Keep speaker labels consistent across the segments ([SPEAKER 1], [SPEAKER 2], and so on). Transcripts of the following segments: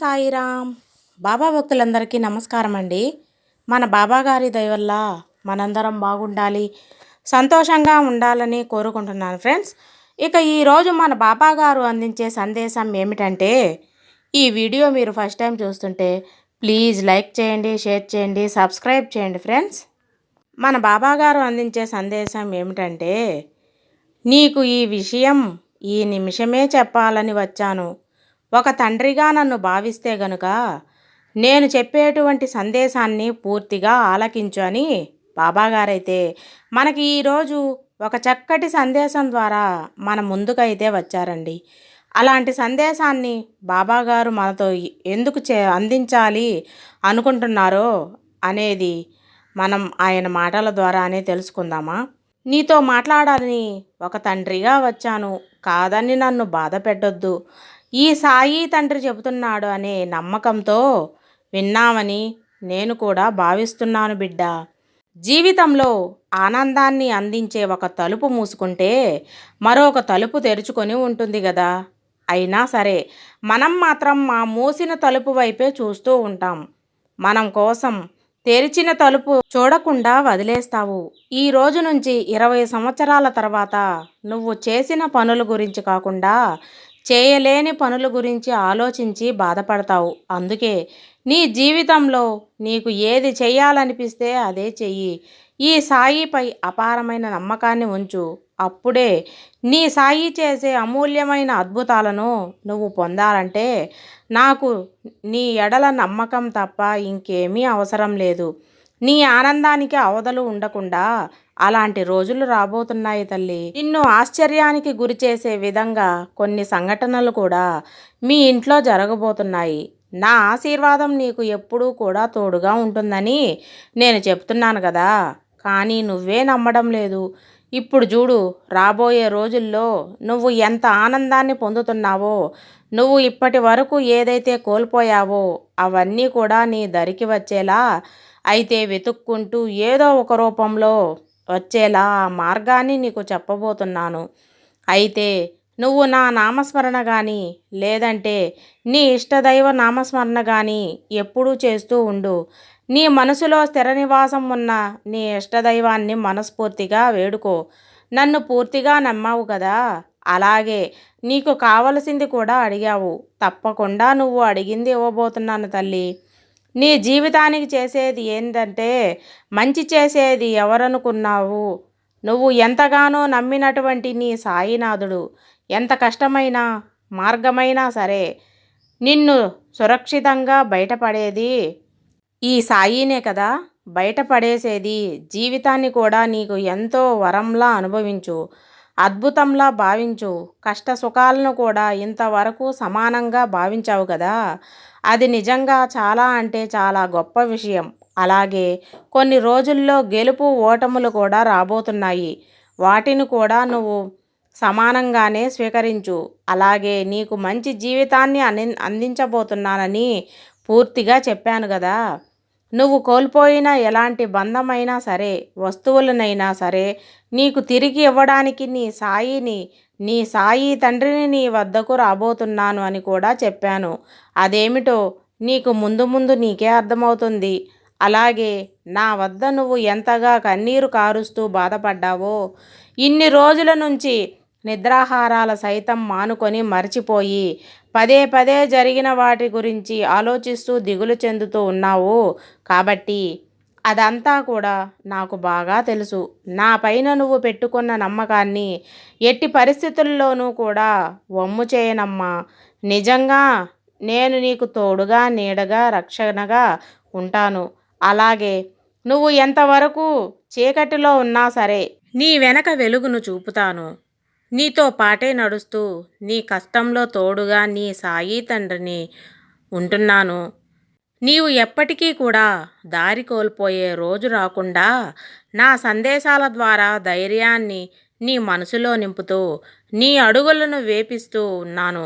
[SPEAKER 1] సాయిరామ్. బాబా భక్తులందరికీ నమస్కారం అండి మన బాబా గారి వల్ల మనందరం బాగుండాలి సంతోషంగా ఉండాలని కోరుకుంటున్నాను ఫ్రెండ్స్. ఇక ఈరోజు మన బాబా గారు అందించే సందేశం ఏమిటంటే ఈ వీడియో మీరు ఫస్ట్ టైం చూస్తుంటే ప్లీజ్ లైక్ చేయండి షేర్ చేయండి సబ్స్క్రైబ్ చేయండి ఫ్రెండ్స్. మన బాబాగారు అందించే సందేశం ఏమిటంటే నీకు ఈ విషయం ఈ నిమిషమే చెప్పాలని వచ్చాను. ఒక తండ్రిగా నన్ను భావిస్తే గనుక నేను చెప్పేటువంటి సందేశాన్ని పూర్తిగా ఆలకించు అని బాబాగారైతే మనకి ఈరోజు ఒక చక్కటి సందేశం ద్వారా మన ముందుకైతే వచ్చారండి. అలాంటి సందేశాన్ని బాబాగారు మనతో ఎందుకు చే అందించాలి అనుకుంటున్నారో అనేది మనం ఆయన మాటల ద్వారానే తెలుసుకుందామా? నీతో మాట్లాడాలని ఒక తండ్రిగా వచ్చాను. కాదని నన్ను బాధ పెట్టొద్దు ఈ సాయి తండ్రి చెబుతున్నాడు అనే నమ్మకంతో విన్నామని నేను కూడా భావిస్తున్నాను బిడ్డ. జీవితంలో ఆనందాన్ని అందించే ఒక తలుపు మూసుకుంటే మరొక తలుపు తెరుచుకొని ఉంటుంది కదా అయినా సరే మనం మాత్రం మా మూసిన తలుపు వైపే చూస్తూ ఉంటాం. మనం కోసం తెరిచిన తలుపు చూడకుండా వదిలేస్తావు. ఈ రోజు నుంచి ఇరవై సంవత్సరాల తర్వాత నువ్వు చేసిన పనుల గురించి కాకుండా చేయలేని పనుల గురించి ఆలోచించి బాధపడతావు. అందుకే నీ జీవితంలో నీకు ఏది చేయాలనిపిస్తే అదే చెయ్యి. ఈ సాయిపై అపారమైన నమ్మకాన్ని ఉంచు. అప్పుడే నీ సాయి చేసే అమూల్యమైన అద్భుతాలను నువ్వు పొందాలంటే నాకు నీ ఎడల నమ్మకం తప్ప ఇంకేమీ అవసరం లేదు. నీ ఆనందానికి అవధలు ఉండకుండా అలాంటి రోజులు రాబోతున్నాయి తల్లి. నిన్ను ఆశ్చర్యానికి గురి చేసే విధంగా కొన్ని సంఘటనలు కూడా మీ ఇంట్లో జరగబోతున్నాయి. నా ఆశీర్వాదం నీకు ఎప్పుడూ కూడా తోడుగా ఉంటుందని నేను చెప్తున్నాను కదా. కానీ నువ్వే నమ్మడం లేదు. ఇప్పుడు చూడు రాబోయే రోజుల్లో నువ్వు ఎంత ఆనందాన్ని పొందుతున్నావో నువ్వు ఇప్పటి వరకు ఏదైతే కోల్పోయావో అవన్నీ కూడా నీ దరికి వచ్చేలా అయితే వెతుక్కుంటూ ఏదో ఒక రూపంలో వచ్చేలా ఆ మార్గాన్ని నీకు చెప్పబోతున్నాను. అయితే నువ్వు నా నామస్మరణ కానీ లేదంటే నీ ఇష్టదైవ నామస్మరణ కానీ ఎప్పుడూ చేస్తూ ఉండు. నీ మనసులో స్థిర నివాసం ఉన్న నీ ఇష్టదైవాన్ని మనస్ఫూర్తిగా వేడుకో. నన్ను పూర్తిగా నమ్మావు కదా? అలాగే నీకు కావలసింది కూడా అడిగావు. తప్పకుండా నువ్వు అడిగింది ఇవ్వబోతున్నాను తల్లి. నీ జీవితానికి చేసేది ఏంటంటే మంచి చేసేది ఎవరనుకున్నావు? నువ్వు ఎంతగానో నమ్మినటువంటి నీ సాయినాథుడు. ఎంత కష్టమైన మార్గమైనా సరే నిన్ను సురక్షితంగా బయటపడేది ఈ సాయినే కదా. బయటపడేసేది జీవితాన్ని కూడా నీకు ఎంతో వరంలా అనుభవించు. అద్భుతంలా భావించు. కష్ట సుఖాలను కూడా ఇంతవరకు సమానంగా భావించావు కదా. అది నిజంగా చాలా అంటే చాలా గొప్ప విషయం. అలాగే కొన్ని రోజుల్లో గెలుపు ఓటములు కూడా రాబోతున్నాయి. వాటిని కూడా నువ్వు సమానంగానే స్వీకరించు. అలాగే నీకు మంచి జీవితాన్ని అందించబోతున్నానని పూర్తిగా చెప్పాను కదా. నువ్వు కోల్పోయిన ఎలాంటి బంధమైనా సరే వస్తువులనైనా సరే నీకు తిరిగి ఇవ్వడానికి నీ సాయిని నీ సాయి తండ్రిని నీ వద్దకు రాబోతున్నాను అని కూడా చెప్పాను. అదేమిటో నీకు ముందు ముందు నీకే అర్థమవుతుంది. అలాగే నా వద్ద నువ్వు ఎంతగా కన్నీరు కారుస్తూ బాధపడ్డావో ఇన్ని రోజుల నుంచి నిద్రాహారాల సైతం మానుకొని మర్చిపోయి పదే పదే జరిగిన వాటి గురించి ఆలోచిస్తూ దిగులు చెందుతూ ఉన్నావు కాబట్టి అదంతా కూడా నాకు బాగా తెలుసు. నా పైన నువ్వు పెట్టుకున్న నమ్మకాన్ని ఎట్టి పరిస్థితుల్లోనూ కూడా వమ్ము చేయనమ్మా. నిజంగా నేను నీకు తోడుగా నీడగా రక్షణగా ఉంటాను. అలాగే నువ్వు ఎంతవరకు చీకటిలో ఉన్నా సరే నీ వెనక వెలుగును చూపుతాను. నీతో పాటే నడుస్తూ నీ కష్టంలో తోడుగా నీ సాయి తండ్రిని ఉంటున్నాను. నీవు ఎప్పటికీ కూడా దారి కోల్పోయే రోజు రాకుండా నా సందేశాల ద్వారా ధైర్యాన్ని నీ మనసులో నింపుతూ నీ అడుగులను వేపిస్తూ ఉన్నాను.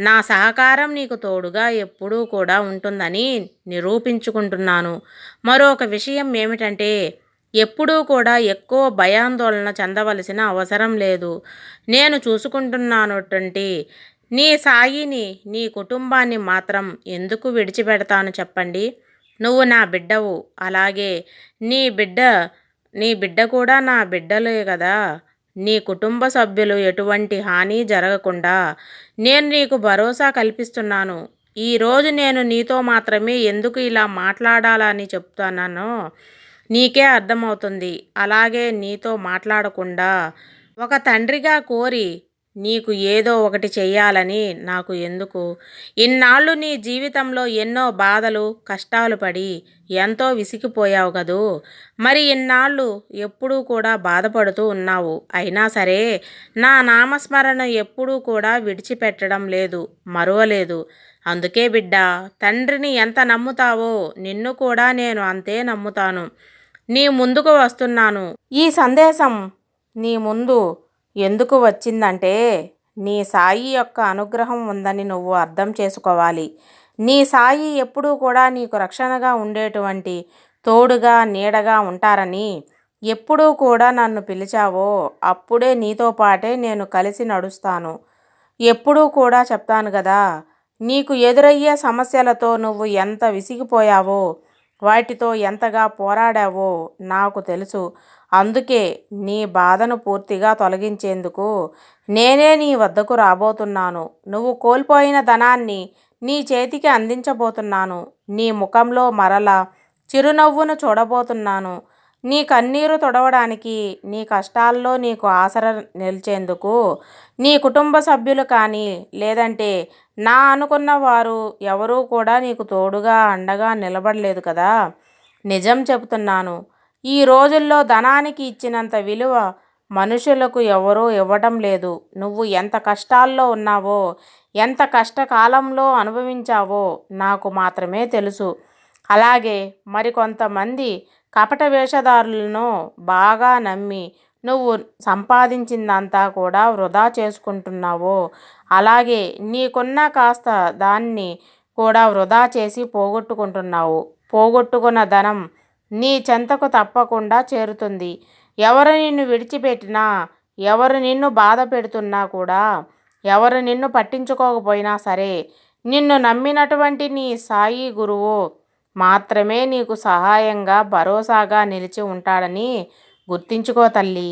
[SPEAKER 1] నా సహకారం నీకు తోడుగా ఎప్పుడూ కూడా ఉంటుందని నిరూపించుకుంటున్నాను. మరొక విషయం ఏమిటంటే ఎప్పుడూ కూడా ఎక్కువ భయాందోళన చెందవలసిన అవసరం లేదు. నేను చూసుకుంటున్నానటువంటి నీ సాయిని నీ కుటుంబాన్ని మాత్రం ఎందుకు విడిచిపెడతాను చెప్పండి. నువ్వు నా బిడ్డవు. అలాగే నీ బిడ్డ నీ బిడ్డ కూడా నా బిడ్డలే కదా. నీ కుటుంబ సభ్యులు ఎటువంటి హాని జరగకుండా నేను నీకు భరోసా కల్పిస్తున్నాను. ఈరోజు నేను నీతో మాత్రమే ఎందుకు ఇలా మాట్లాడాలని చెప్తున్నానో నీకే అర్థమవుతుంది. అలాగే నీతో మాట్లాడకుండా ఒక తండ్రిగా కోరి నీకు ఏదో ఒకటి చెయ్యాలని నాకు ఎందుకు? ఇన్నాళ్ళు నీ జీవితంలో ఎన్నో బాధలు కష్టాలు పడి ఎంతో విసిగిపోయావు కదూ? మరి ఇన్నాళ్ళు ఎప్పుడూ కూడా బాధపడుతూ ఉన్నావు. అయినా సరే నా నామస్మరణ ఎప్పుడూ కూడా విడిచిపెట్టడం లేదు మరువలేదు. అందుకే బిడ్డ తండ్రిని ఎంత నమ్ముతావో నిన్ను కూడా నేను అంతే నమ్ముతాను. నీ ముందుకు వస్తున్నాను. ఈ సందేశం నీ ముందు ఎందుకు వచ్చిందంటే నీ సాయి యొక్క అనుగ్రహం ఉందని నువ్వు అర్థం చేసుకోవాలి. నీ సాయి ఎప్పుడూ కూడా నీకు రక్షణగా ఉండేటువంటి తోడుగా నీడగా ఉంటారని ఎప్పుడూ కూడా నన్ను పిలిచావో అప్పుడే నీతో పాటే నేను కలిసి నడుస్తాను. ఎప్పుడూ కూడా చెప్తాను కదా నీకు ఎదురయ్యే సమస్యలతో నువ్వు ఎంత విసిగిపోయావో వాటితో ఎంతగా పోరాడావో నాకు తెలుసు. అందుకే నీ బాధను పూర్తిగా తొలగించేందుకు నేనే నీ వద్దకు రాబోతున్నాను. నువ్వు కోల్పోయిన ధనాన్ని నీ చేతికి అందించబోతున్నాను. నీ ముఖంలో మరల చిరునవ్వును చూడబోతున్నాను. నీ కన్నీరు తుడవడానికి నీ కష్టాల్లో నీకు ఆసర నిలిచేందుకు నీ కుటుంబ సభ్యులు కానీ లేదంటే నా అనుకున్న వారు ఎవరూ కూడా నీకు తోడుగా అండగా నిలబడలేదు కదా? నిజం చెబుతున్నాను. ఈ రోజుల్లో ధనానికి ఇచ్చినంత విలువ మనుషులకు ఎవరూ ఇవ్వటం లేదు. నువ్వు ఎంత కష్టాల్లో ఉన్నావో ఎంత కష్టకాలంలో అనుభవించావో నాకు మాత్రమే తెలుసు. అలాగే మరికొంతమంది కపట వేషధారులను బాగా నమ్మి నువ్వు సంపాదించిందంతా కూడా వృధా చేసుకుంటున్నావో అలాగే నీకున్న కాస్త దాన్ని కూడా వృధా చేసి పోగొట్టుకుంటున్నావు. పోగొట్టుకున్న ధనం నీ చెంతకు తప్పకుండా చేరుతుంది. ఎవరు నిన్ను విడిచిపెట్టినా ఎవరు నిన్ను బాధ పెడుతున్నా కూడా ఎవరు నిన్ను పట్టించుకోకపోయినా సరే నిన్ను నమ్మినటువంటి నీ సాయి గురువు మాత్రమే నీకు సహాయంగా భరోసాగా నిలిచి ఉంటాడని గుర్తించుకో తల్లి.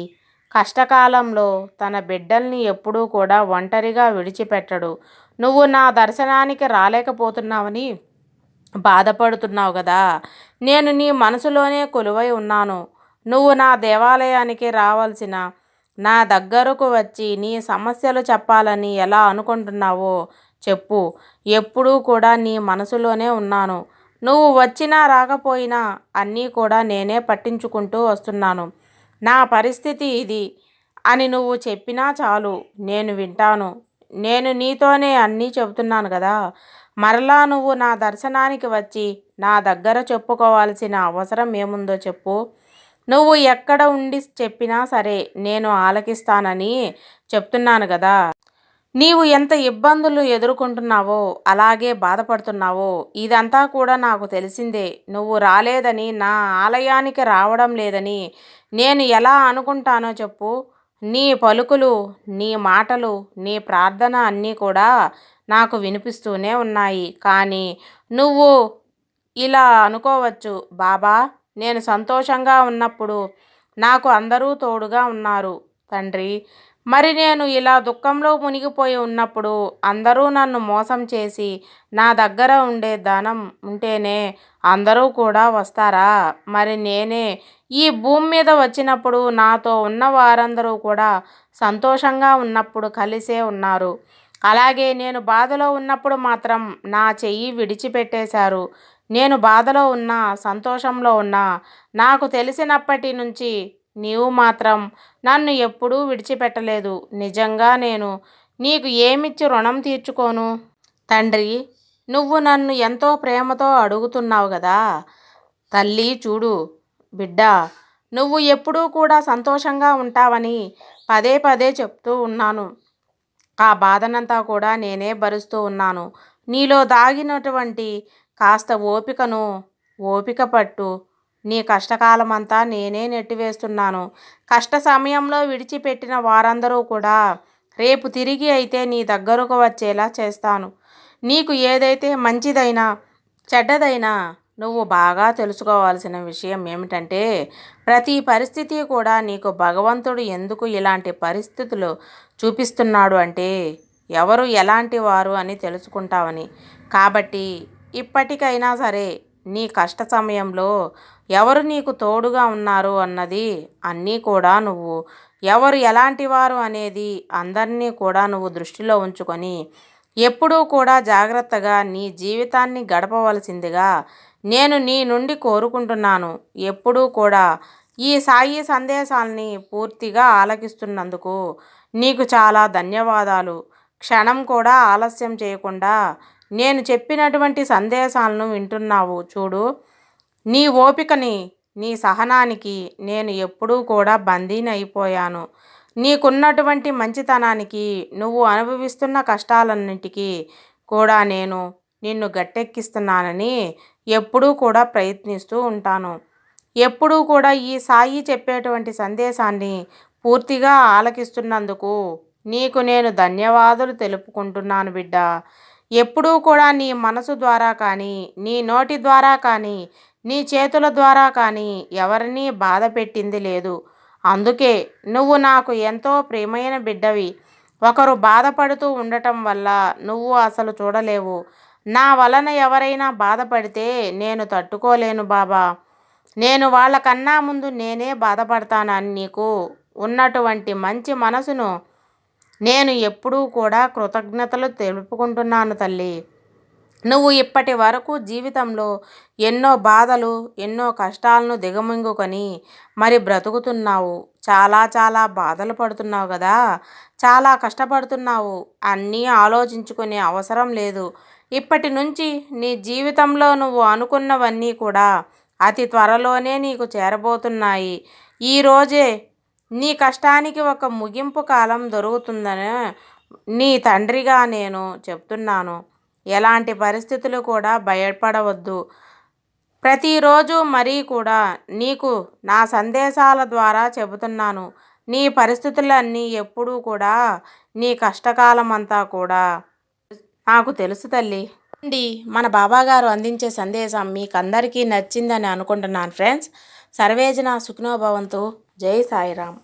[SPEAKER 1] కష్టకాలంలో తన బిడ్డల్ని ఎప్పుడూ కూడా ఒంటరిగా విడిచిపెట్టడు. నువ్వు నా దర్శనానికి రాలేకపోతున్నావని బాధపడుతున్నావు కదా నేను నీ మనసులోనే కొలువై ఉన్నాను. నువ్వు నా దేవాలయానికి రావాల్సిన నా దగ్గరకు వచ్చి నీ సమస్యలు చెప్పాలని ఎలా అనుకుంటున్నావో చెప్పు. ఎప్పుడూ కూడా నీ మనసులోనే ఉన్నాను. నువ్వు వచ్చినా రాకపోయినా అన్నీ కూడా నేనే పట్టించుకుంటూ వస్తున్నాను. నా పరిస్థితి ఇది. అని నువ్వు చెప్పినా చాలు. నేను వింటాను. నేను నీతోనే అన్నీ చెబుతున్నాను కదా. మరలా నువ్వు నా దర్శనానికి వచ్చి నా దగ్గర చెప్పుకోవాల్సిన అవసరం ఏముందో చెప్పు. నువ్వు ఎక్కడ ఉండి చెప్పినా సరే నేను ఆలకిస్తానని చెప్తున్నాను కదా. నీవు ఎంత ఇబ్బందులు ఎదుర్కొంటున్నావో అలాగే బాధపడుతున్నావో ఇదంతా కూడా నాకు తెలిసిందే. నువ్వు రాలేదని నా ఆలయానికి రావడం లేదని నేను ఎలా అనుకుంటానో చెప్పు. నీ పలుకులు నీ మాటలు నీ ప్రార్థన అన్నీ కూడా నాకు వినిపిస్తూనే ఉన్నాయి. కానీ నువ్వు ఇలా అనుకోవచ్చు బాబా నేను సంతోషంగా ఉన్నప్పుడు నాకు అందరూ తోడుగా ఉన్నారు. తండ్రి మరి నేను ఇలా దుఃఖంలో మునిగిపోయి ఉన్నప్పుడు అందరూ నన్ను మోసం చేసి నా దగ్గర ఉండే ధనం ఉంటేనే అందరూ కూడా వస్తారా? మరి నేనే ఈ భూమి మీద వచ్చినప్పుడు నాతో ఉన్న వారందరూ కూడా సంతోషంగా ఉన్నప్పుడు కలిసే ఉన్నారు. అలాగే నేను బాధలో ఉన్నప్పుడు మాత్రం నా చెయ్యి విడిచిపెట్టేశారు. నేను బాధలో ఉన్నా సంతోషంలో ఉన్నా నాకు తెలిసినప్పటి నుంచి నీవు మాత్రం నన్ను ఎప్పుడూ విడిచిపెట్టలేదు. నిజంగా నేను నీకు ఏమిచ్చి రుణం తీర్చుకోను? తండ్రి నువ్వు నన్ను ఎంతో ప్రేమతో అడుగుతున్నావు కదా తల్లి చూడు బిడ్డ నువ్వు ఎప్పుడూ కూడా సంతోషంగా ఉంటావని పదే పదే చెప్తూ ఉన్నాను. ఆ బాధనంతా కూడా నేనే భరుస్తూ ఉన్నాను. నీలో దాగినటువంటి కాస్త ఓపికను ఓపిక పట్టు నీ కష్టకాలమంతా నేనే నెట్టివేస్తున్నాను. కష్ట సమయంలో విడిచిపెట్టిన వారందరూ కూడా రేపు తిరిగి అయితే నీ దగ్గరకు వచ్చేలా చేస్తాను. నీకు ఏదైతే మంచిదైనా చెడ్డదైనా నువ్వు బాగా తెలుసుకోవాల్సిన విషయం ఏమిటంటే ప్రతి పరిస్థితి కూడా నీకు భగవంతుడు ఎందుకు ఇలాంటి పరిస్థితులు చూపిస్తున్నాడు అంటే ఎవరు ఎలాంటి వారు అని తెలుసుకుంటావని. కాబట్టి ఇప్పటికైనా సరే నీ కష్ట సమయంలో ఎవరు నీకు తోడుగా ఉన్నారు అన్నది అన్నీ కూడా నువ్వు ఎవరు ఎలాంటి వారు అనేది అందరినీ కూడా నువ్వు దృష్టిలో ఉంచుకొని ఎప్పుడూ కూడా జాగ్రత్తగా నీ జీవితాన్ని గడపవలసిందిగా నేను నీ నుండి కోరుకుంటున్నాను. ఎప్పుడూ కూడా ఈ సాయి సందేశాల్ని పూర్తిగా ఆలకిస్తున్నందుకు నీకు చాలా ధన్యవాదాలు. క్షణం కూడా ఆలస్యం చేయకుండా నేను చెప్పినటువంటి సందేశాలను వింటున్నావు చూడు. నీ ఓపికని నీ సహనానికి నేను ఎప్పుడూ కూడా బందీని అయిపోయాను నీకున్నటువంటి మంచితనానికి నువ్వు అనుభవిస్తున్న కష్టాలన్నింటికీ కూడా నేను నిన్ను గట్టెక్కిస్తున్నానని ఎప్పుడూ కూడా ప్రయత్నిస్తూ ఉంటాను. ఎప్పుడూ కూడా ఈ సాయి చెప్పేటువంటి సందేశాన్ని పూర్తిగా ఆలకిస్తున్నందుకు నీకు నేను ధన్యవాదాలు తెలుపుకుంటున్నాను బిడ్డ. ఎప్పుడూ కూడా నీ మనసు ద్వారా కానీ నీ నోటి ద్వారా కానీ నీ చేతుల ద్వారా కానీ ఎవరినీ బాధ పెట్టింది లేదు. అందుకే నువ్వు నాకు ఎంతో ప్రియమైన బిడ్డవి. ఒకరు బాధపడుతూ ఉండటం వల్ల నువ్వు అసలు చూడలేవు. నా వలన ఎవరైనా బాధపడితే నేను తట్టుకోలేను బాబా. నేను వాళ్ళకన్నా ముందు నేనే బాధపడతానని నీకు ఉన్నటువంటి మంచి మనసును నేను ఎప్పుడూ కూడా కృతజ్ఞతలు తెలుపుకుంటున్నాను తల్లి. నువ్వు ఇప్పటి వరకు జీవితంలో ఎన్నో బాధలు ఎన్నో కష్టాలను దిగమింగుకొని మరి బ్రతుకుతున్నావు. చాలా చాలా బాధలు పడుతున్నావు కదా. చాలా కష్టపడుతున్నావు. అన్నీ ఆలోచించుకునే అవసరం లేదు. ఇప్పటి నుంచి నీ జీవితంలో నువ్వు అనుకున్నవన్నీ కూడా అతి త్వరలోనే నీకు చేరబోతున్నాయి. ఈరోజే నీ కష్టానికి ఒక ముగింపు కాలం దొరుకుతుందని నీ తండ్రిగా నేను చెప్తున్నాను. ఎలాంటి పరిస్థితులు కూడా భయపడవద్దు. ప్రతిరోజు మరీ కూడా నీకు నా సందేశాల ద్వారా చెబుతున్నాను. నీ పరిస్థితులన్నీ ఎప్పుడూ కూడా నీ కష్టకాలం అంతా కూడా నాకు తెలుసు తల్లి. అండి మన బాబాగారు అందించే సందేశం మీకు అందరికీ నచ్చిందని అనుకుంటున్నాను ఫ్రెండ్స్. సర్వేజన సుఖనోభవంతు. జై సాయిరామ్